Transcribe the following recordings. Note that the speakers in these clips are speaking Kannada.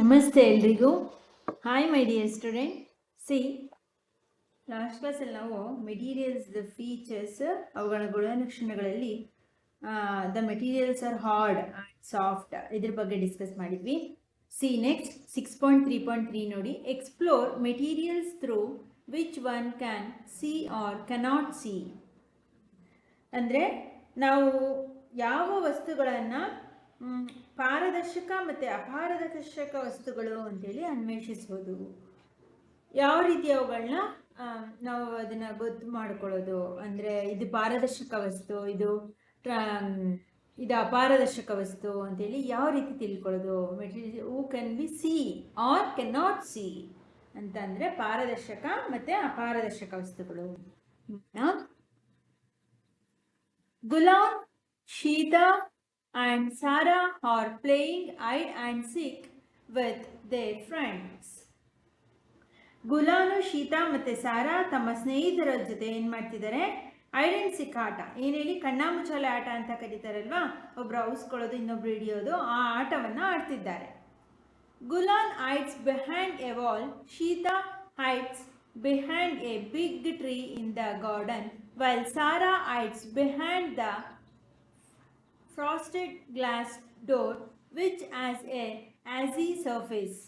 ನಮಸ್ತೆ ಎಲ್ರಿಗೂ. Hi my dear student see last ಕ್ಲಾಸಲ್ಲಿ ನಾವು ಮೆಟೀರಿಯಲ್ಸ್ ದ ಫೀಚರ್ಸ್ ಅವುಗಳ ಗುಣಲಕ್ಷಣಗಳಲ್ಲಿ the materials are hard and soft ಇದ್ರ ಬಗ್ಗೆ ಡಿಸ್ಕಸ್ ಮಾಡಿದ್ವಿ. See next six point three point three ನೋಡಿ. Explore materials through which one can see or cannot see ಅಂದರೆ, ನಾವು ಯಾವ ವಸ್ತುಗಳನ್ನು ಪಾರದರ್ಶಕ ಮತ್ತು ಅಪಾರದರ್ಶಕ ವಸ್ತುಗಳು ಅಂತೇಳಿ ಅನ್ವೇಷಿಸೋದು ಯಾವ ರೀತಿ ಅವುಗಳನ್ನ ನಾವು ಅದನ್ನು ಗೊತ್ತು ಮಾಡ್ಕೊಳ್ಳೋದು? ಅಂದರೆ ಇದು ಪಾರದರ್ಶಕ ವಸ್ತು, ಇದು ಇದು ಅಪಾರದರ್ಶಕ ವಸ್ತು ಅಂತೇಳಿ ಯಾವ ರೀತಿ ತಿಳ್ಕೊಳ್ಳೋದು? Material who can be see or can not see ಅಂತಂದರೆ ಪಾರದರ್ಶಕ ಮತ್ತು ಅಪಾರದರ್ಶಕ ವಸ್ತುಗಳು. Ghulam ಶೀತಾ and Sarah are playing hide and seek with their friends. ಗುಲಾನು ಶೀತಾ ಮತ್ತು ಸಾರಾ ತಮ್ಮ ಸ್ನೇಹಿತರ ಜೊತೆ ಏನು ಮಾಡ್ತಿದ್ದಾರೆ? ಐಡ್ ಅಂಡ್ ಸಿಕ್ ಆಟ. ಏನೇಳಿ ಕಣ್ಣಾಮುಚ್ಚಾಲೆ ಆಟ ಅಂತ ಕರೀತಾರಲ್ವಾ? ಒಬ್ರು ಔಸ್ಕೊಳ್ಳೋದು ಇನ್ನೊಬ್ರು ಹಿಡಿಯೋದು, ಆ ಆಟವನ್ನು ಆಡ್ತಿದ್ದಾರೆ. Gulan hides behind a wall Sheeta hides behind a big tree in the garden while Sara hides behind the frosted glass door, which has a asy surface.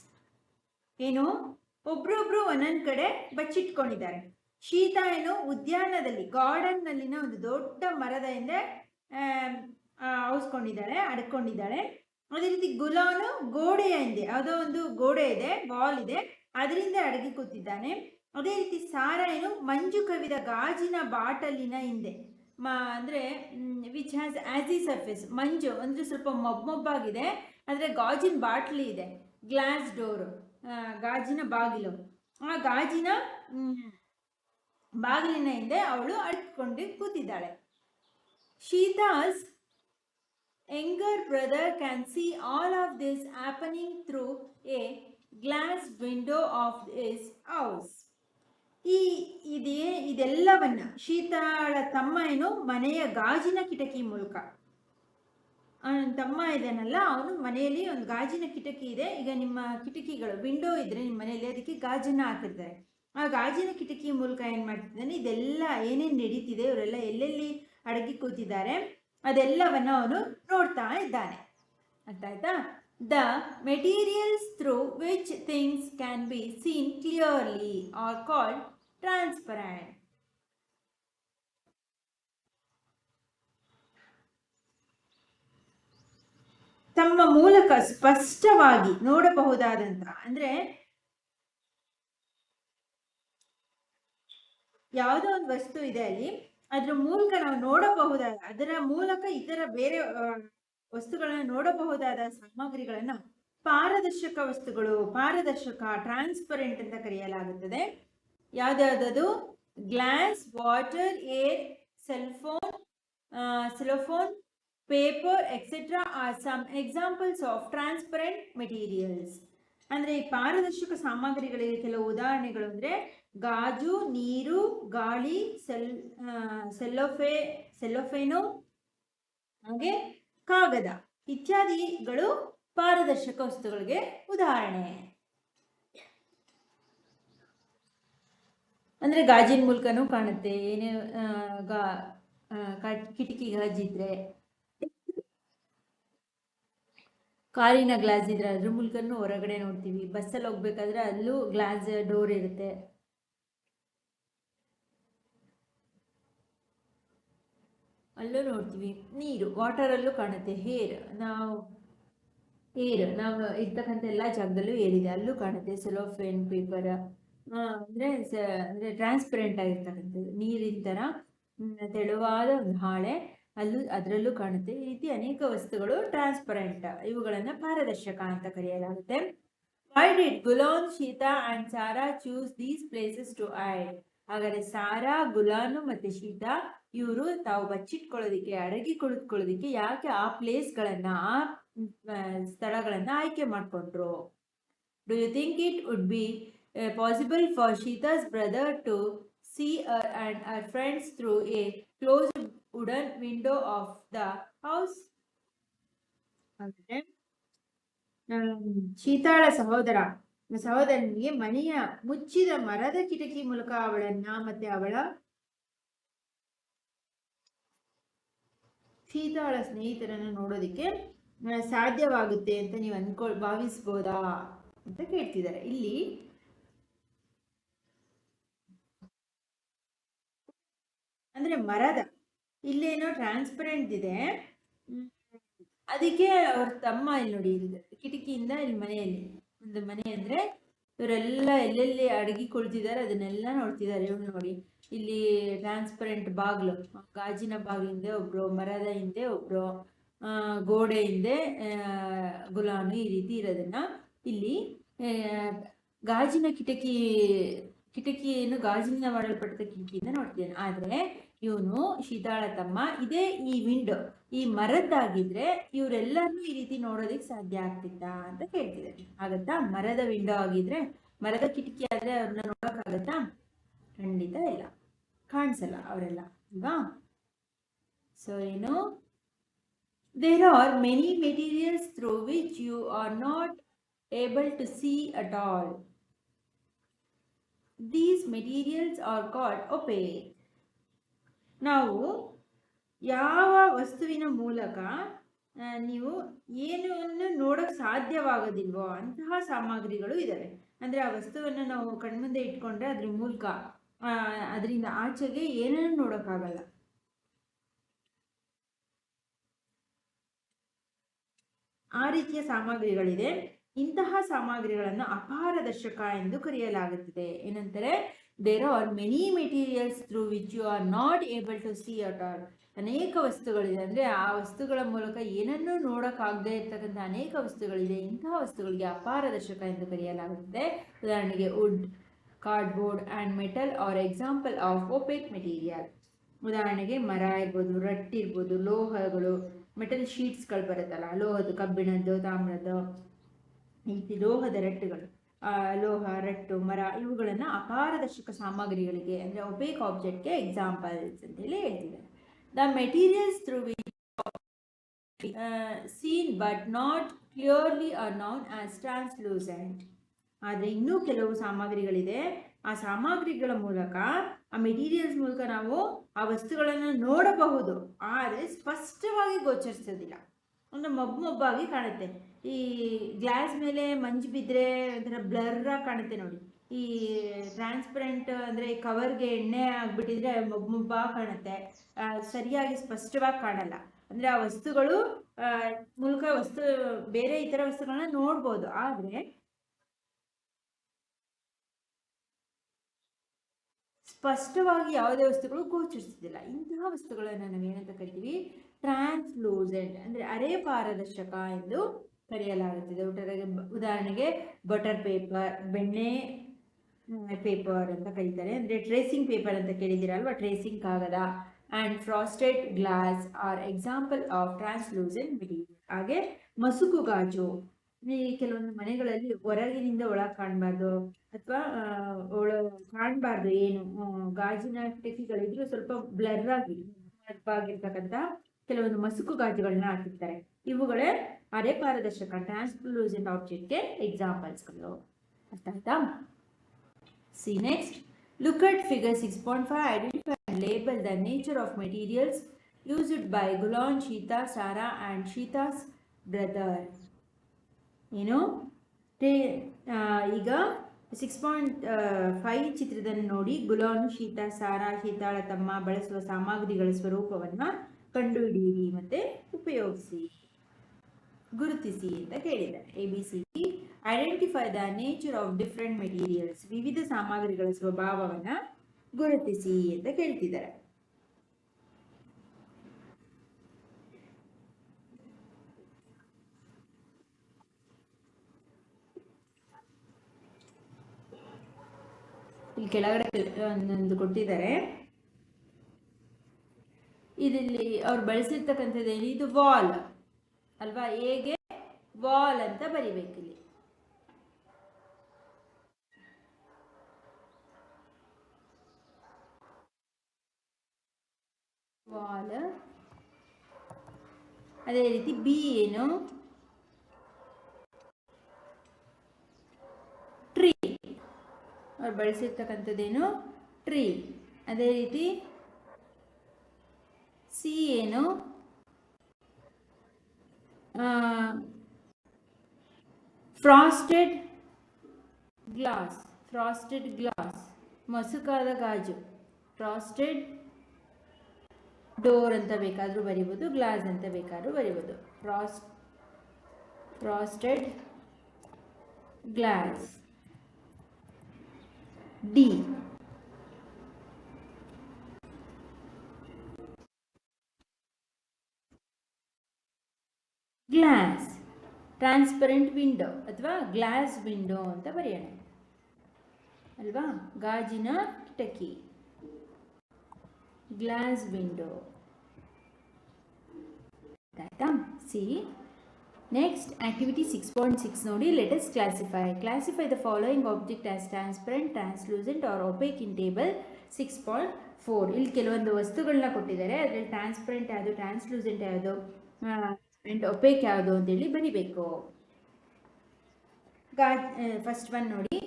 ಏನು ಒಬ್ರೊಬ್ರು ಒಂದೊಂದು ಕಡೆ ಬಚ್ಚಿಟ್ಕೊಂಡಿದ್ದಾರೆ. ಶೀತ ಏನು ಉದ್ಯಾನದಲ್ಲಿ, ಗಾರ್ಡನ್ನಲ್ಲಿನ ಒಂದು ದೊಡ್ಡ ಮರದ ಹಿಂದೆ ಔಸ್ಕೊಂಡಿದ್ದಾಳೆ ಅಡ್ಕೊಂಡಿದ್ದಾಳೆ ಅದೇ ರೀತಿ ಗುಲಾನು ಗೋಡೆಯ ಹಿಂದೆ, ಯಾವುದೋ ಒಂದು ಗೋಡೆ ಇದೆ, ವಾಲ್ ಇದೆ, ಅದರಿಂದ ಅಡಗಿ ಕೂತಿದ್ದಾನೆ. ಅದೇ ರೀತಿ ಸಾರ ಏನು ಮಂಜು ಕವಿದ ಗಾಜಿನ ಬಾಟಲಿನ ಹಿಂದೆ. ಮ ಅಂದರೆ ವಿಚ್ ಹ್ಯಾಸ್ ಆ್ಯಸಿ ಸರ್ಫೇಸ್ ಮಂಜು ಅಂದರೆ ಸ್ವಲ್ಪ ಮೊಬ್ ಮೊಬ್ಬಾಗಿದೆ, ಆದರೆ ಗಾಜಿನ ಬಾಟ್ಲಿ ಇದೆ ಗ್ಲಾಸ್ ಡೋರು ಗಾಜಿನ ಬಾಗಿಲು. ಆ ಗಾಜಿನ ಬಾಗಿಲಿನ ಹಿಂದೆ ಅವಳು ಅಡ್ಕೊಂಡು ಕೂತಿದ್ದಾಳೆ. Sheeta's younger brother can see all of this happening through a glass window of this house ಈ ಇದೇ ಇದೆಲ್ಲವನ್ನ ಶೀತಾಳ ತಮ್ಮ ಏನು ಮನೆಯ ಗಾಜಿನ ಕಿಟಕಿ ಮೂಲಕ. ತಮ್ಮ ಇದನ್ನಲ್ಲ, ಅವನು ಮನೆಯಲ್ಲಿ ಒಂದು ಗಾಜಿನ ಕಿಟಕಿ ಇದೆ. ಈಗ ನಿಮ್ಮ ಕಿಟಕಿಗಳು ವಿಂಡೋ ಇದ್ರೆ ನಿಮ್ಮ ಮನೆಯಲ್ಲಿ ಅದಕ್ಕೆ ಗಾಜನ್ನ ಹಾಕಿರ್ತಾರೆ. ಆ ಗಾಜಿನ ಕಿಟಕಿ ಮೂಲಕ ಏನು ಮಾಡ್ತಿದ್ದಾನೆ? ಇದೆಲ್ಲ ಏನೇನು ನಡೀತಿದೆ ಇವರೆಲ್ಲ ಎಲ್ಲೆಲ್ಲಿ ಅಡಗಿ ಕೂತಿದ್ದಾರೆ, ಅದೆಲ್ಲವನ್ನ ಅವನು ನೋಡ್ತಾ ಇದ್ದಾನೆ. ಅಂತ ಆಯ್ತಾ the materials through which things can be seen clearly are called transparent ತಮ್ಮ ಮೂಲಕ ಸ್ಪಷ್ಟವಾಗಿ ನೋಡಬಹುದಾದಂತ, ಅಂದ್ರೆ ಯಾವುದೋ ಒಂದು ವಸ್ತು ಇದೆ ಅಲ್ಲಿ, ಅದ್ರ ಮೂಲಕ ನಾವು ನೋಡಬಹುದಾದ, ಅದರ ಮೂಲಕ ಇತರ ಬೇರೆ ವಸ್ತುಗಳನ್ನ ನೋಡಬಹುದಾದ ಸಾಮಗ್ರಿಗಳನ್ನ ಪಾರದರ್ಶಕ ವಸ್ತುಗಳು, ಪಾರದರ್ಶಕ ಟ್ರಾನ್ಸ್ಪರೆಂಟ್ ಅಂತ ಕರೆಯಲಾಗುತ್ತದೆ. ಯಾವ್ದಾದದು? Glass, water, air cellphone cellophane, paper etcetera are some examples of transparent materials ಅಂದರೆ ಈ ಪಾರದರ್ಶಕ ಸಾಮಗ್ರಿಗಳಿಗೆ ಕೆಲವು ಉದಾಹರಣೆಗಳು ಅಂದರೆ ಗಾಜು, ನೀರು, ಗಾಳಿ, ಸೆಲ್ ಸೆಲ್ಲೋಫೆ, ಸೆಲ್ಲೋಫೇನು, ಹಾಗೆ ಕಾಗದ ಇತ್ಯಾದಿಗಳು ಪಾರದರ್ಶಕ ವಸ್ತುಗಳಿಗೆ ಉದಾಹರಣೆ. ಅಂದರೆ ಗಾಜಿನ ಮೂಲಕನೂ ಕಾಣುತ್ತೆ. ಏನೇ ಗಾ ಕಿಟಕಿ ಗಾಜಿದ್ರೆ ಕಾರಿನ ಗ್ಲಾಸ್ ಇದ್ರೆ ಅದ್ರ ಮೂಲಕನೂ ಹೊರಗಡೆ ನೋಡ್ತೀವಿ. ಬಸ್ಸಲ್ಲಿ ಹೋಗ್ಬೇಕಾದ್ರೆ ಅಲ್ಲೂ ಗ್ಲಾಸ್ ಡೋರ್ ಇರುತ್ತೆ. ಅಲ್ಲೂ ನೋಡ್ತೀವಿ. ನೀರು, ವಾಟರಲ್ಲೂ ಕಾಣುತ್ತೆ. ಹೇರ್ ನಾವು, ಏರ್, ನಾವು ಇರ್ತಕ್ಕಂಥ ಎಲ್ಲ ಜಾಗದಲ್ಲೂ ಏರಿದೆ. ಅಲ್ಲೂ ಕಾಣುತ್ತೆ. ಸೆಲೋಫೇನ್ ಪೇಪರ್ ಅಂದರೆ ಅಂದ್ರೆ ಟ್ರಾನ್ಸ್ಪರೆಂಟ್ ಆಗಿರ್ತಕ್ಕಂಥದ್ದು. ನೀರಿನ ತರ ತೆಳುವಾದ ಒಂದು ಹಾಳೆ ಅಲ್ಲೂ ಅದರಲ್ಲೂ ಕಾಣುತ್ತೆ. ಈ ರೀತಿ ಅನೇಕ ವಸ್ತುಗಳು ಟ್ರಾನ್ಸ್ಪರೆಂಟ್ ಇವುಗಳನ್ನು ಪಾರದರ್ಶಕ ಅಂತ ಕರೆಯಲಾಗುತ್ತೆ. Why did Gulan Sheeta and Sara choose these places to hide ಹಾಗಾದ್ರೆ ಸಾರಾ ಗುಲಾನು ಮತ್ತು ಶೀತಾ ಇವರು ತಾವು ಬಚ್ಚಿಟ್ಕೊಳ್ಳೋದಕ್ಕೆ ಅಡಗಿ ಕುಳಿತುಕೊಳ್ಳೋದಕ್ಕೆ ಯಾಕೆ ಆ ಪ್ಲೇಸ್ಗಳನ್ನ ಆ, ಸ್ಥಳಗಳನ್ನ ಆಯ್ಕೆ ಮಾಡ್ಕೊಂಡ್ರು? Do you think it would be possible for Sheeta's brother to see and our friends through a closed wooden window of the house ಅಂದರೆ ಶೀತಾಳ ಸಹೋದರ ಸಹೋದರನಿಗೆ ಮನೆಯ ಮುಚ್ಚಿದ ಮರದ ಕಿಟಕಿ ಮೂಲಕ ಅವಳನ್ನ ಮತ್ತೆ ಅವಳ ಶೀತಾಳ ಸ್ನೇಹಿತರನ್ನು ನೋಡೋದಕ್ಕೆ ಸಾಧ್ಯವಾಗುತ್ತೆ ಅಂತ ನೀವು ಅನ್ಕೊಳ್ ಭಾವಿಸ್ಬೋದಾ ಅಂತ ಕೇಳ್ತಿದ್ದಾರೆ. ಇಲ್ಲಿ ಅಂದ್ರೆ ಮರದ ಇಲ್ಲೇನೋ ಟ್ರಾನ್ಸ್ಪರೆಂಟ್ ಇದೆ. ಅದಕ್ಕೆ ಅವ್ರ ತಮ್ಮ ಇಲ್ಲಿ ನೋಡಿ ಇಲ್ಲಿ ಕಿಟಕಿಯಿಂದ ಇಲ್ಲಿ ಮನೆಯಲ್ಲಿ ಒಂದು ಮನೆ ಅಂದ್ರೆ ಇವರೆಲ್ಲ ಎಲ್ಲೆಲ್ಲಿ ಅಡಗಿ ಕುಳಿತಿದ್ದಾರೆ ಅದನ್ನೆಲ್ಲ ನೋಡ್ತಿದ್ದಾರೆ. ಇವ್ರು ನೋಡಿ ಇಲ್ಲಿ ಟ್ರಾನ್ಸ್ಪರೆಂಟ್ ಬಾಗ್ಲು ಗಾಜಿನ ಬಾಗಿಲಿಂದ ಒಬ್ರು ಮರದ ಹಿಂದೆ ಒಬ್ರು ಆ, ಗೋಡೆ ಹಿಂದೆ ಆ, ಗುಲಾನು ಈ ರೀತಿ ಇರೋದನ್ನ ಇಲ್ಲಿ ಗಾಜಿನ ಕಿಟಕಿ ಕಿಟಕಿಯನ್ನು ಗಾಜಿನಿಂದ ಮಾಡಲ್ಪಟ್ಟ ಕಿಟಕಿಯಿಂದ ನೋಡ್ತಿದ್ದೇನೆ ಆದ್ರೆ ಇವನು ಶೀತಾಳ ತಮ್ಮ ಇದೇ ಈ ವಿಂಡೋ. ಈ ಮರದ್ದಾಗಿದ್ರೆ ಇವರೆಲ್ಲರನ್ನೂ ಈ ರೀತಿ ನೋಡೋದಕ್ಕೆ ಸಾಧ್ಯ ಆಗ್ತಿತ್ತ ಅಂತ ಕೇಳ್ತಿದ್ದಾರೆ ಆಗತ್ತಾ? ಮರದ ವಿಂಡೋ ಆಗಿದ್ರೆ, ಮರದ ಕಿಟಕಿ ಆದ್ರೆ ಅವ್ರನ್ನ ನೋಡೋಕ್ಕಾಗತ್ತಾ ಖಂಡಿತ ಇಲ್ಲ. ಕಾಣಿಸಲ್ಲ ಅವರೆಲ್ಲ ಅಲ್ವಾ ಸೊ ಏನು? There are many materials through which you are not able to see at all these materials are called opaque ನಾವು ಯಾವ ವಸ್ತುವಿನ ಮೂಲಕ ನೀವು ಏನನ್ನು ನೋಡೋಕ್ಕೆ ಸಾಧ್ಯವಾಗೋದಿಲ್ವೋ ಅಂತಹ ಸಾಮಗ್ರಿಗಳು ಇದ್ದಾವೆ ಅಂದರೆ ಆ ವಸ್ತುವನ್ನು ನಾವು ಕಣ್ಮುಂದೆ ಇಟ್ಕೊಂಡ್ರೆ ಅದ್ರ ಮೂಲಕ ಅದರಿಂದ ಆಚೆಗೆ ಏನನ್ನು ನೋಡೋಕ್ಕಾಗಲ್ಲ. ಆ ರೀತಿಯ ಸಾಮಗ್ರಿಗಳಿದೆ. ಇಂತಹ ಸಾಮಗ್ರಿಗಳನ್ನು ಅಪಾರದರ್ಶಕ ಎಂದು ಕರೆಯಲಾಗುತ್ತದೆ. ಏನಂತಾರೆ? There are many materials through which you are not able to see at all ಅನೇಕ ವಸ್ತುಗಳಿದೆ. ಅಂದರೆ ಆ ವಸ್ತುಗಳ ಮೂಲಕ ಏನನ್ನೂ ನೋಡೋಕ್ಕಾಗದೇ ಇರ್ತಕ್ಕಂಥ ಅನೇಕ ವಸ್ತುಗಳಿದೆ. ಇಂತಹ ವಸ್ತುಗಳಿಗೆ ಅಪಾರದರ್ಶಕ ಎಂದು ಕರೆಯಲಾಗುತ್ತದೆ. ಉದಾಹರಣೆಗೆ wood cardboard and metal are example of opaque material ಉದಾಹರಣೆಗೆ ಮರ ಇರ್ಬೋದು ರಟ್ಟಿರ್ಬೋದು ಲೋಹಗಳು ಮೆಟಲ್ ಶೀಟ್ಸ್ಗಳು ಬರುತ್ತಲ್ಲ. ಲೋಹದ ಕಬ್ಬಿಣದ್ದು, ತಾಮ್ರದ್ದು, ಈ ಲೋಹದ ರಟ್ಟುಗಳು. ಲೋಹ, ರಟ್ಟು, ಮರ ಇವುಗಳನ್ನು ಅಪಾರದರ್ಶಕ ಸಾಮಗ್ರಿಗಳಿಗೆ ಅಂದರೆ ಒಪೇಕ್ ಆಬ್ಜೆಕ್ಟ್ಗೆ ಎಕ್ಸಾಂಪಲ್ಸ್ ಅಂತ ಹೇಳಿ ಹೇಳ್ತಿದ್ದಾರೆ. The materials through seen but not clearly are known as translucent ಆದರೆ ಇನ್ನೂ ಕೆಲವು ಸಾಮಗ್ರಿಗಳಿದೆ. ಆ ಸಾಮಗ್ರಿಗಳ ಮೂಲಕ, ಆ ಮೆಟೀರಿಯಲ್ಸ್ ಮೂಲಕ ನಾವು ಆ ವಸ್ತುಗಳನ್ನು ನೋಡಬಹುದು. ಆದರೆ ಸ್ಪಷ್ಟವಾಗಿ ಗೋಚರಿಸೋದಿಲ್ಲ ಒಂದು ಮಬ್ಬು ಮಬ್ಬಾಗಿ ಕಾಣುತ್ತೆ. ಈ ಗ್ಲಾಸ್ ಮೇಲೆ ಮಂಜು ಬಿದ್ದರೆ ಒಂಥರ ಬ್ಲರ್ ಆಗಿ ಕಾಣುತ್ತೆ ನೋಡಿ. ಈ ಟ್ರಾನ್ಸ್ಪರೆಂಟ್ ಅಂದರೆ ಕವರ್ಗೆ ಎಣ್ಣೆ ಆಗಿಬಿಟ್ಟಿದ್ರೆ ಮಬ್ಬು ಕಾಣುತ್ತೆ. ಸರಿಯಾಗಿ ಸ್ಪಷ್ಟವಾಗಿ ಕಾಣಲ್ಲ. ಅಂದರೆ ಆ ವಸ್ತುಗಳು ಮೂಲಕ ವಸ್ತು, ಬೇರೆ ಇತರ ವಸ್ತುಗಳನ್ನ ನೋಡ್ಬೋದು. ಆದರೆ ಸ್ಪಷ್ಟವಾಗಿ ಯಾವುದೇ ವಸ್ತುಗಳು ಗೋಚರಿಸುತ್ತಿಲ್ಲ ಇಂತಹ ವಸ್ತುಗಳನ್ನು ನಾವು ಏನಂತ ಕರಿತೀವಿ? ಟ್ರಾನ್ಸ್ಲೂಸೆಂಟ್ ಅಂದರೆ ಅರೆ ಪಾರದರ್ಶಕ ಎಂದು ಕರೆಯಲಾಗುತ್ತದೆ ಉದಾಹರಣೆಗೆ ಉದಾಹರಣೆಗೆ ಬಟರ್ ಪೇಪರ್ ಬೆಣ್ಣೆ ಪೇಪರ್ ಅಂತ ಕರೀತಾರೆ. ಅಂದರೆ ಟ್ರೇಸಿಂಗ್ ಪೇಪರ್ ಅಂತ ಕೇಳಿದ್ದೀರಲ್ವ? ಟ್ರೇಸಿಂಗ್ ಕಾಗದ. And frosted glass are example of translucent ಬಿಡಿ ಹಾಗೆ ಮಸುಕು ಗಾಜು. ಈ ಕೆಲವೊಂದು ಮನೆಗಳಲ್ಲಿ ಹೊರಗಿನಿಂದ ಒಳಗೆ ಕಾಣಬಾರ್ದು. ಅಥವಾ ಒಳ ಕಾಣಬಾರ್ದು ಏನು. ಗಾಜಿನ ಕಿಟಕಿಗಳಿದ್ರು ಸ್ವಲ್ಪ ಬ್ಲರ್ ಆಗಿ ಆಗಿರ್ತಕ್ಕಂಥ ಕೆಲವೊಂದು ಮಸುಕು ಗಾಜುಗಳನ್ನ ಹಾಕಿರ್ತಾರೆ. ಇವುಗಳೇ ಅರೆ ಪಾರದರ್ಶಕ ಟ್ರಾನ್ಸ್ಲೂಸೆಂಟ್ ಆಬ್ಜೆಕ್ಟ್ಗೆ ಎಕ್ಸಾಂಪಲ್ಸ್ಗಳು ಅರ್ಥ ಆಯ್ತಾ? See next look at figure six point five identify label the nature of materials used by Gulan Sheeta Sara and Sheeta's brother ಏನು? ಈಗ ಸಿಕ್ಸ್ ಪಾಯಿಂಟ್ ಫೈವ್ ಚಿತ್ರದಲ್ಲಿ ನೋಡಿ. ಗುಲಾನ್ ಶೀತ ಸಾರಾ ಶೀತಾಳ ತಮ್ಮ ಬಳಸುವ ಸಾಮಗ್ರಿಗಳ ಸ್ವರೂಪವನ್ನು ಕಂಡುಹಿಡಿಯಿರಿ ಮತ್ತೆ ಉಪಯೋಗಿಸಿ. ಗುರುತಿಸಿ ಅಂತ ಕೇಳಿದ್ದಾರೆ. A B C identify the nature of different materials ವಿವಿಧ ಸಾಮಗ್ರಿಗಳ ಸ್ವಭಾವವನ್ನು ಗುರುತಿಸಿ ಅಂತ ಕೇಳ್ತಿದ್ದಾರೆ. ಇಲ್ಲಿ ಕೆಳಗಡೆ ಒಂದೊಂದು ಕೊಟ್ಟಿದ್ದಾರೆ. ಇದಿಲ್ಲಿ ಅವ್ರು ಬಳಸಿರ್ತಕ್ಕಂಥದ್ದೇನು ಇದು ವಾಲ್ ಅಲ್ವಾ? ಹೇಗೆ? ವಾಲ್ ಅಂತ ಬರಿಬೇಕು ಇಲ್ಲಿ. ವಾಲ್. ಅದೇ ರೀತಿ ಬಿ ಏನು? ಟ್ರೀ. ಅವ್ರು ಬಳಸಿರ್ತಕ್ಕಂಥದ್ದೇನು ಟ್ರೀ. ಅದೇ ರೀತಿ ಸಿ ಏನು? ಫ್ರಾಸ್ಟೆಡ್ ಗ್ಲಾಸ್ ಫ್ರಾಸ್ಟೆಡ್ ಗ್ಲಾಸ್ ಮಸುಕಾದ ಗಾಜು ಫ್ರಾಸ್ಟೆಡ್ ಡೋರ್ ಅಂತ ಬೇಕಾದರೂ ಬರಿಬೋದು ಗ್ಲಾಸ್ ಅಂತ ಬೇಕಾದರೂ ಬರಿಬೋದು. Frost frosted glass D glass, transparent window ಅಥವಾ ಗ್ಲಾಸ್ ವಿಂಡೋ ಅಂತ ಬರೆಯೋಣ. ಅಲ್ವಾ? ಗಾಜಿನ ಕಿಟಕಿ. Glass window. ಆಯ್ತಾ? See. Next activity six point six ನೋಡಿ let's classify classify the following object as transparent translucent or opaque in table six point four ಇಲ್ಲಿ ಕೆಲವೊಂದು ವಸ್ತುಗಳನ್ನ ಕೊಟ್ಟಿದ್ದಾರೆ. ಅದರಲ್ಲಿ ಟ್ರಾನ್ಸ್ಪರೆಂಟ್ ಯಾವುದು ಟ್ರಾನ್ಸ್ಲೂಸೆಂಟ್ ಯಾವುದು? ಆ್ಯಂಡ್ ಒಪೇಕ್ ಯಾವುದು ಅಂತೇಳಿ ಬರಿಬೇಕು. ಗಾ ಫಸ್ಟ್ ಒನ್ ನೋಡಿ.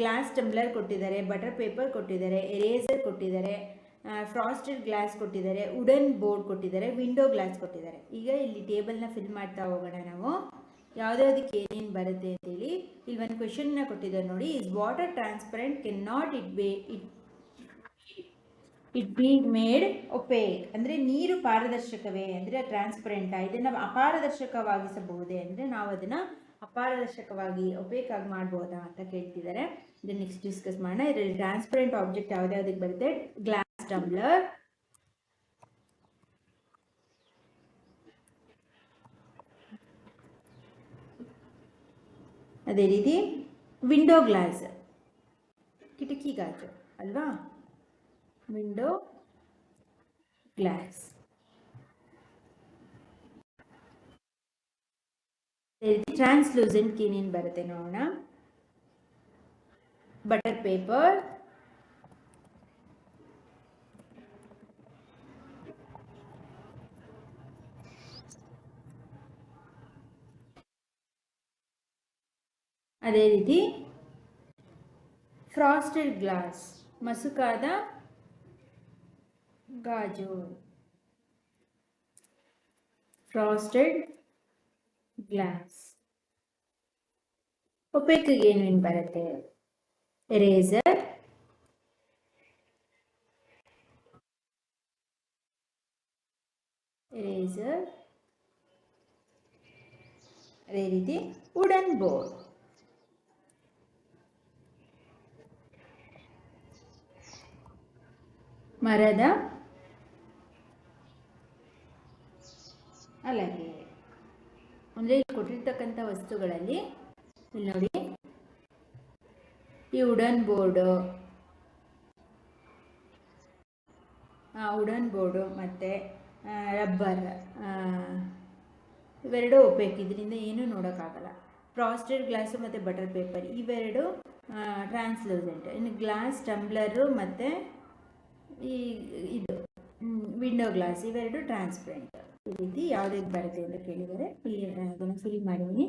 ಗ್ಲಾಸ್ ಟಂಬ್ಲರ್ ಕೊಟ್ಟಿದ್ದಾರೆ ಬಟರ್ ಪೇಪರ್ ಕೊಟ್ಟಿದ್ದಾರೆ ಎರೇಸರ್ ಕೊಟ್ಟಿದ್ದಾರೆ ಫ್ರಾಸ್ಟೆಡ್ ಗ್ಲಾಸ್ ಕೊಟ್ಟಿದ್ದಾರೆ ವುಡನ್ ಬೋರ್ಡ್ ಕೊಟ್ಟಿದ್ದಾರೆ ವಿಂಡೋ ಗ್ಲಾಸ್ ಕೊಟ್ಟಿದ್ದಾರೆ. ಈಗ ಇಲ್ಲಿ ಟೇಬಲ್ನ ಫಿಲ್ ಮಾಡ್ತಾ ಹೋಗೋಣ ನಾವು. ಯಾವುದ್ಯಾವುದಕ್ಕೆ ಏನೇನು ಬರುತ್ತೆ ಅಂತೇಳಿ ಇಲ್ಲಿ ಒಂದು ಕ್ವೆಶನ್ನ ಕೊಟ್ಟಿದ್ದಾರೆ ನೋಡಿ. Is water transparent can not it be it it be made opaque ಅಂದರೆ ನೀರು ಪಾರದರ್ಶಕವೇ, ಅಂದರೆ ಟ್ರಾನ್ಸ್ಪರೆಂಟಾ ಇದನ್ನು ಅಪಾರದರ್ಶಕವಾಗಿಸಬಹುದೇ ಅಂದರೆ ನಾವು ಅದನ್ನು ಅಪಾರದರ್ಶಕವಾಗಿ ಒಪೇಕ್ ಆಗಿ ಮಾಡ್ಬೋದಾ ಅಂತ ಕೇಳ್ತಿದ್ದಾರೆ. ಇದನ್ನು ನೆಕ್ಸ್ಟ್ ಡಿಸ್ಕಸ್ ಮಾಡೋಣ. ಇದರಲ್ಲಿ ಟ್ರಾನ್ಸ್ಪರೆಂಟ್ ಆಬ್ಜೆಕ್ಟ್ ಯಾವುದ್ಯಾವುದಕ್ಕೆ ಬರುತ್ತೆ? ಗ್ಲಾಸ್ ಟಂಬ್ಲರ್ ಅದೇ ರೀತಿ ವಿಂಡೋ ಗ್ಲಾಸ್ ಕಿಟಕಿ ಗಾಜು, ಅಲ್ವಾ? ವಿಂಡೋ ಗ್ಲಾಸ್ ಟ್ರಾನ್ಸ್ಲೂಸೆಂಟ್ ಏನೇನು ಬರುತ್ತೆ ನೋಡೋಣ ಬಟರ್ ಪೇಪರ್ ಅದೇ ರೀತಿ ಫ್ರಾಸ್ಟೆಡ್ ಗ್ಲಾಸ್ ಮಸುಕಾದ ಗಾಜು. ಫ್ರಾಸ್ಟೆಡ್ ಗ್ಲಾಸ್ ಒಪೇಕ್ಗೆ ಏನೇನು ಬರುತ್ತೆ? ಎರೇಸರ್ ಎರೇಸರ್ ಅದೇ ರೀತಿ ವುಡನ್ ಬೋರ್ಡ್ ಮರದ ಅಲಗೆ ಅಂದರೆ ಕೊಟ್ಟಿರ್ತಕ್ಕಂಥ ವಸ್ತುಗಳಲ್ಲಿ, ಇಲ್ಲಿ ನೋಡಿ, ಈ ಉಡನ್ ಬೋರ್ಡು ಉಡನ್ ಬೋರ್ಡು ಮತ್ತು ರಬ್ಬರ್ ಇವೆರಡೂ ಒಪೇಕ್ ಇದರಿಂದ ಏನೂ ನೋಡೋಕ್ಕಾಗಲ್ಲ. ಫ್ರಾಸ್ಟೆಡ್ ಗ್ಲಾಸು ಮತ್ತು ಬಟರ್ ಪೇಪರ್ ಇವೆರಡು ಟ್ರಾನ್ಸ್ಲೂಸೆಂಟ್ ಇನ್ನು ಗ್ಲಾಸ್ ಟಂಬ್ಲರು ಮತ್ತು ಈ, ಇದು ವಿಂಡೋ ಗ್ಲಾಸ್ ಇವೆರಡು ಟ್ರಾನ್ಸ್ಪರೆಂಟ್ ಈ ಯಾವ್ದು ಬರುತ್ತೆ ಅಂತ ಕೇಳಿದರೆ ಅದನ್ನು ಫಿಲ್ ಮಾಡಿದ್ದೀನಿ.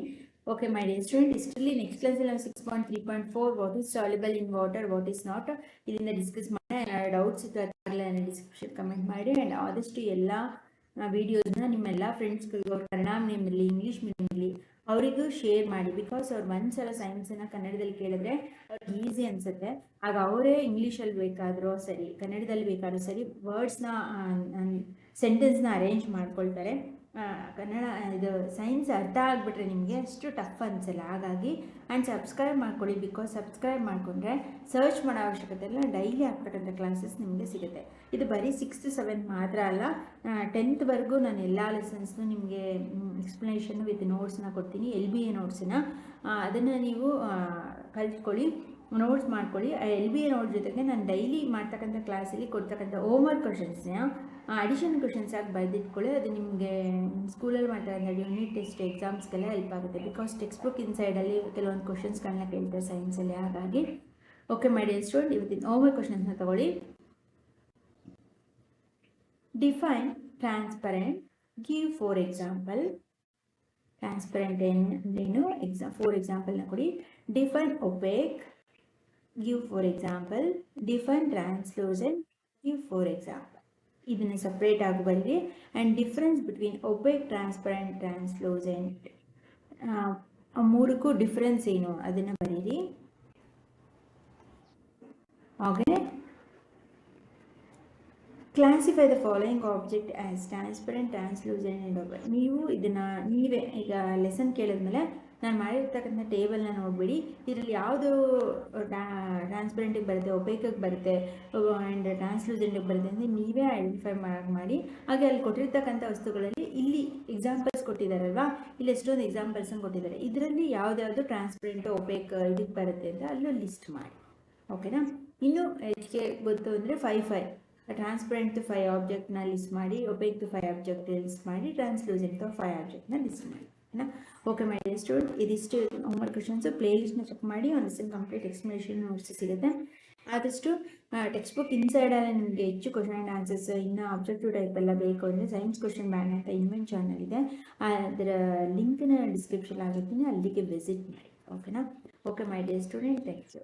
ಓಕೆ ಮೈ ಡಿಯರ್ ಸ್ಟೂಡೆಂಟ್ ಇಷ್ಟರಲ್ಲಿ ನೆಕ್ಸ್ಟ್ ಕ್ಲಾಸಲ್ಲಿ ನಾವು six point three point four what is soluble in water what is not ಇದರಿಂದ ಡಿಸ್ಕಸ್ ಮಾಡಿ ಡೌಟ್ಸ್ ಇದ್ದಾರೆ ಡಿಸ್ಕ್ರಿಪ್ಷನ್ ಕಮೆಂಟ್ ಮಾಡಿ. ಆ್ಯಂಡ್ ಆದಷ್ಟು ಎಲ್ಲ ವೀಡಿಯೋಸ್ನ ನಿಮ್ಮೆಲ್ಲ ಫ್ರೆಂಡ್ಸ್ಗಳಿಗೂ ಅವ್ರ ಕನ್ನಡ ಮೀಡಿಯಮ್ ಇರಲಿ ಇಂಗ್ಲೀಷ್ ಮೀಡಿಯಮ್ ಇರಲಿ ಅವರಿಗೂ ಶೇರ್ ಮಾಡಿ. ಬಿಕಾಸ್ ಅವ್ರು ಒಂದ್ಸಲ ಸೈನ್ಸನ್ನು ಕನ್ನಡದಲ್ಲಿ ಕೇಳಿದ್ರೆ ಅವ್ರಿಗೆ ಈಸಿ ಅನಿಸುತ್ತೆ. ಆಗ ಅವರೇ ಇಂಗ್ಲೀಷಲ್ಲಿ ಬೇಕಾದರೂ ಸರಿ, ಕನ್ನಡದಲ್ಲಿ ಬೇಕಾದ್ರೂ ಸರಿ ವರ್ಡ್ಸ್ನ ಸೆಂಟೆನ್ಸ್ನ ಅರೇಂಜ್ ಮಾಡ್ಕೊಳ್ತಾರೆ. ಕನ್ನಡ, ಇದು ಸೈನ್ಸ್ ಅರ್ಥ ಆಗಿಬಿಟ್ರೆ ನಿಮಗೆ ಅಷ್ಟು ಟಫ್ ಅನಿಸಲ್ಲ. ಹಾಗಾಗಿ ಆ್ಯಂಡ್ ಸಬ್ಸ್ಕ್ರೈಬ್ ಮಾಡ್ಕೊಳ್ಳಿ ಬಿಕಾಸ್ ಸಬ್ಸ್ಕ್ರೈಬ್ ಮಾಡಿಕೊಂಡ್ರೆ ಸರ್ಚ್ ಮಾಡೋ ಅವಶ್ಯಕತೆ ಇಲ್ಲ ಡೈಲಿ ಆಗ್ತಕ್ಕಂಥ ಕ್ಲಾಸಸ್ ನಿಮಗೆ ಸಿಗುತ್ತೆ. ಇದು ಬರೀ ಸಿಕ್ಸ್ತ್ ಸೆವೆಂತ್ ಮಾತ್ರ ಅಲ್ಲ ಟೆಂತ್ವರೆಗೂ ನಾನು ಎಲ್ಲ ಲೆಸನ್ಸ್ನು ನಿಮಗೆ ಎಕ್ಸ್ಪ್ಲನೇಷನ್ ವಿತ್ ನೋಟ್ಸ್ನ ಕೊಡ್ತೀನಿ ಎಲ್ ಬಿ ಎ ನೋಟ್ಸನ್ನ ಅದನ್ನು ನೀವು ಕಲ್ತ್ಕೊಳ್ಳಿ ನೋಟ್ಸ್ ಮಾಡ್ಕೊಳ್ಳಿ. ಎಲ್ ಬಿ ಎ ನೋಟ್ ಜೊತೆಗೆ ನಾನು ಡೈಲಿ ಮಾಡ್ತಕ್ಕಂಥ ಕ್ಲಾಸಲ್ಲಿ ಕೊಡ್ತಕ್ಕಂಥ ಹೋಮ್ವರ್ಕ್ ಕ್ವಶನ್ಸ್ನ ಅಡಿಷನ್ ಕ್ವಶನ್ಸ್ ಆಗಿ ಬರೆದಿಟ್ಕೊಳ್ಳಿ? ಅದು ನಿಮಗೆ ಸ್ಕೂಲಲ್ಲಿ ಮಾಡ್ತಕ್ಕಂಥ ಯೂನಿಟ್ ಟೆಸ್ಟ್ ಎಕ್ಸಾಮ್ಸ್ಗೆಲ್ಲ ಹೆಲ್ಪ್ ಆಗುತ್ತೆ. ಬಿಕಾಸ್ ಟೆಕ್ಸ್ಟ್ ಬುಕ್ ಇನ್ಸೈಡಲ್ಲಿ ಕೆಲವೊಂದು ಕ್ವಶನ್ಸ್ಗಳನ್ನ ಕೇಳ್ತಾರೆ ಸೈನ್ಸಲ್ಲಿ ಹಾಗಾಗಿ. ಓಕೆ ಮೈ ಸ್ಟೂಡೆಂಟ್ ಇವತ್ತಿನ ಓವರ್ ಕ್ವಶನ್ಸ್ನ ತಗೊಳ್ಳಿ. Define transparent give four example transparent ಏನು ಎಕ್ಸಾಮ್ ಫೋರ್ ಎಕ್ಸಾಂಪಲ್ನ ಕೊಡಿ. Define opaque give for example define translucent give for example ಇದನ್ನು ಸಪ್ರೇಟ್ ಆಗಿ ಬರೀರಿ and difference between opaque transparent translucent ಮೂರಕ್ಕೂ difference ಏನು? ಅದನ್ನು ಬರೀರಿ. ಹಾಗೆ classify the following object as transparent translucent and ನೀವು ಇದನ್ನು, ನೀವೇ ಈಗ ಲೆಸನ್ ಕೇಳಿದ್ಮೇಲೆ ನಾನು ಮಾಡಿರ್ತಕ್ಕಂಥ ಟೇಬಲ್ನ ನೋಡಿಬಿಡಿ. ಇದರಲ್ಲಿ ಯಾವುದು ಟ್ರಾನ್ಸ್ಪರೆಂಟಿಗೆ ಬರುತ್ತೆ ಒಪೇಕಕ್ಕೆ ಬರುತ್ತೆ ಆ್ಯಂಡ್ ಟ್ರಾನ್ಸ್ಲೂಸೆಂಟಿಗೆ ಬರುತ್ತೆ ಅಂದರೆ ನೀವೇ ಐಡೆಂಟಿಫೈ ಮಾಡಿ ಹಾಗೆ ಅಲ್ಲಿ ಕೊಟ್ಟಿರ್ತಕ್ಕಂಥ ವಸ್ತುಗಳಲ್ಲಿ ಇಲ್ಲಿ ಎಕ್ಸಾಂಪಲ್ಸ್ ಕೊಟ್ಟಿದ್ದಾರಲ್ವಾ ಇಲ್ಲಿ ಎಷ್ಟೊಂದು ಎಕ್ಸಾಂಪಲ್ಸನ್ನು ಕೊಟ್ಟಿದ್ದಾರೆ ಇದರಲ್ಲಿ ಯಾವುದ್ಯಾವುದು ಟ್ರಾನ್ಸ್ಪರೆಂಟ್ ಒಪೇಕ್ ಇದಕ್ಕೆ ಬರುತ್ತೆ ಅಂತ ಅಲ್ಲೂ ಲಿಸ್ಟ್ ಮಾಡಿ. ಓಕೆನಾ? ಇನ್ನು ಹೆಚ್ಚಿಗೆ ಗೊತ್ತು ಅಂದರೆ ಫೈ ಫೈ ಟ್ರಾನ್ಸ್ಪರೆಂಟ್ ಫೈ ಆಬ್ಜೆಕ್ಟ್ನ ಲಿಸ್ಟ್ ಮಾಡಿ ಒಪೇಕ್ ಫೈ ಆಬ್ಜೆಕ್ಟ್ ಲಿಸ್ಟ್ ಮಾಡಿ ಟ್ರಾನ್ಸ್ಲೂಸೆಂಟ್ ಫೈ ಆಬ್ಜೆಕ್ಟ್ನ ಲಿಸ್ಟ್ ಮಾಡಿ. ಓಕೆನಾ ಓಕೆ ಮೈ ಸ್ಟೂಡೆಂಟ್ ಇದಿಷ್ಟು ಹೋಮ್ವರ್ಕ್ ಕ್ವಶನ್ಸು ಪ್ಲೇ ಲಿಸ್ಟ್ನ ಚೆಕ್ ಮಾಡಿ, ಒಂದು ಕಂಪ್ಲೀಟ್ ಎಕ್ಸ್ಪ್ಲನೇಷನ್ ನೋಟ್ಸ್ ಸಿಗುತ್ತೆ. ಆದಷ್ಟು ಟೆಕ್ಸ್ಟ್ ಬುಕ್ ಇನ್ಸೈಡಲ್ಲೇ ನಿಮಗೆ ಹೆಚ್ಚು ಕ್ವಶನ್ ಆ್ಯಂಡ್ ಆನ್ಸರ್ಸ್ ಇನ್ನು ಆಬ್ಜೆಕ್ಟಿವ್ ಟೈಪ್ ಎಲ್ಲ ಬೇಕು ಅಂದರೆ ಸೈನ್ಸ್ ಕ್ವಶನ್ ಬ್ಯಾನ್ ಅಂತ ಇನ್ವೆಂಟ್ ಚಾನಲ್ ಇದೆ. ಅದರ ಲಿಂಕ್ನ ಡಿಸ್ಕ್ರಿಪ್ಷನ್ ಆಗಿರ್ತೀನಿ ಅಲ್ಲಿಗೆ ವಿಸಿಟ್ ಮಾಡಿ. ಓಕೆನಾ okay my dear student thank you